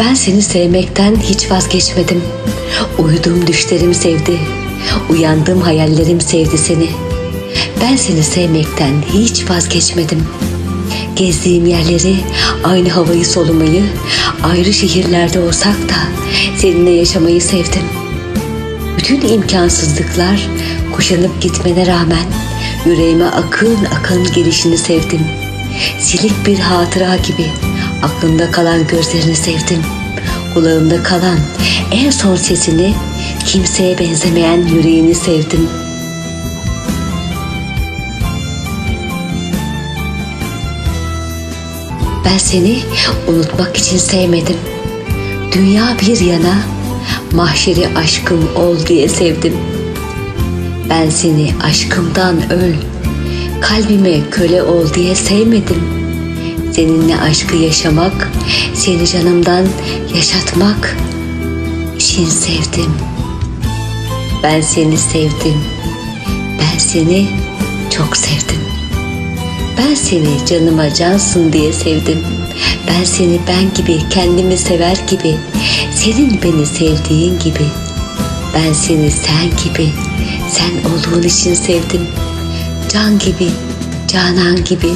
Ben seni sevmekten hiç vazgeçmedim. Uyuduğum düşlerim sevdi. Uyandığım hayallerim sevdi seni. Ben seni sevmekten hiç vazgeçmedim. Gezdiğim yerleri, aynı havayı solumayı, ayrı şehirlerde olsak da seninle yaşamayı sevdim. Bütün imkansızlıklar kuşanıp gitmene rağmen yüreğime akın akın gelişini sevdim. Silik bir hatıra gibi aklımda kalan gözlerini sevdim. Kulağımda kalan en son sesini kimseye benzemeyen yüreğini sevdim. Ben seni unutmak için sevmedim. Dünya bir yana, mahşeri aşkım ol diye sevdim. Ben seni aşkımdan öl, kalbime köle ol diye sevmedim. Seninle aşkı yaşamak, seni canımdan yaşatmak için sevdim. Ben seni sevdim. Ben seni çok sevdim. Ben seni canıma cansın diye sevdim. Ben seni ben gibi kendimi sever gibi, senin beni sevdiğin gibi. Ben seni sen gibi, sen olduğun için sevdim. Can gibi, canan gibi,